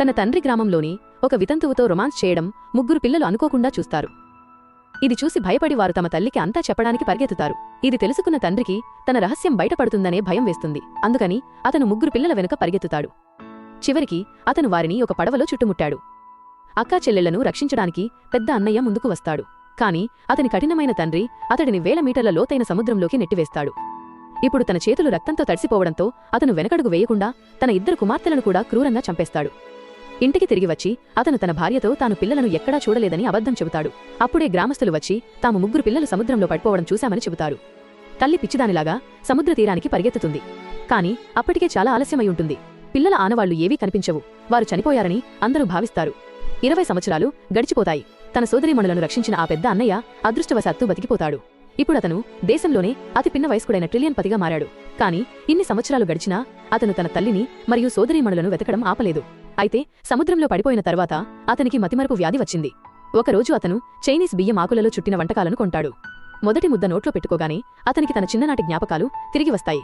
తన తండ్రి గ్రామంలోని ఒక వితంతువుతో రొమాన్స్ చేయడం ముగ్గురు పిల్లలు అనుకోకుండా చూస్తారు. ఇది చూసి భయపడి వారు తమ తల్లికి అంతా చెప్పడానికి పరిగెత్తుతారు. ఇది తెలుసుకున్న తండ్రికి తన రహస్యం బయటపడుతుందనే భయం వేస్తుంది. అందుకని అతను ముగ్గురు పిల్లల వెనుక పరిగెత్తుతాడు. చివరికి అతను వారిని ఒక పడవలో చుట్టుముట్టాడు. అక్కా చెల్లెళ్ళను రక్షించడానికి పెద్ద అన్నయ్య ముందుకు వస్తాడు. కాని అతని కఠినమైన తండ్రి అతడిని వేల మీటర్ల లోతైన సముద్రంలోకి నెట్టివేస్తాడు. ఇప్పుడు తన చేతులు రక్తంతో తడిసిపోవడంతో అతను వెనకడుగు వేయకుండా తన ఇద్దరు కుమార్తెలను కూడా క్రూరంగా చంపేస్తాడు. ఇంటికి తిరిగి వచ్చి అతను తన భార్యతో తాను పిల్లలను ఎక్కడా చూడలేదని అబద్ధం చెబుతాడు. అప్పుడే గ్రామస్తులు వచ్చి తాము ముగ్గురు పిల్లలు సముద్రంలో పడిపోవడం చూశామని చెబుతారు. తల్లి పిచ్చిదానిలాగా సముద్ర తీరానికి పరిగెత్తుతుంది. కాని అప్పటికే చాలా ఆలస్యమై ఉంటుంది. పిల్లల ఆనవాళ్ళు ఏవీ కనిపించవు. వారు చనిపోయారని అందరూ భావిస్తారు. ఇరవై సంవత్సరాలు గడిచిపోతాయి. తన సోదరిమణులను రక్షించిన ఆ పెద్ద అన్నయ్య అదృష్టవశాత్తు బతికిపోతాడు. ఇప్పుడతను దేశంలోనే అతి పిన్న వయస్కుడైన ట్రిలియన్ పతిగా మారాడు. కాని ఇన్ని సంవత్సరాలు గడిచినా అతను తన తల్లిని మరియు సోదరీమణులను వెతకడం ఆపలేదు. అయితే సముద్రంలో పడిపోయిన తర్వాత అతనికి మతిమరపు వ్యాధి వచ్చింది. ఒకరోజు అతను చైనీస్ బియ్యం ఆకులలో చుట్టిన వంటకాలను కొంటాడు. మొదటి ముద్ద నోట్లో పెట్టుకోగానే అతనికి తన చిన్ననాటి జ్ఞాపకాలు తిరిగి వస్తాయి.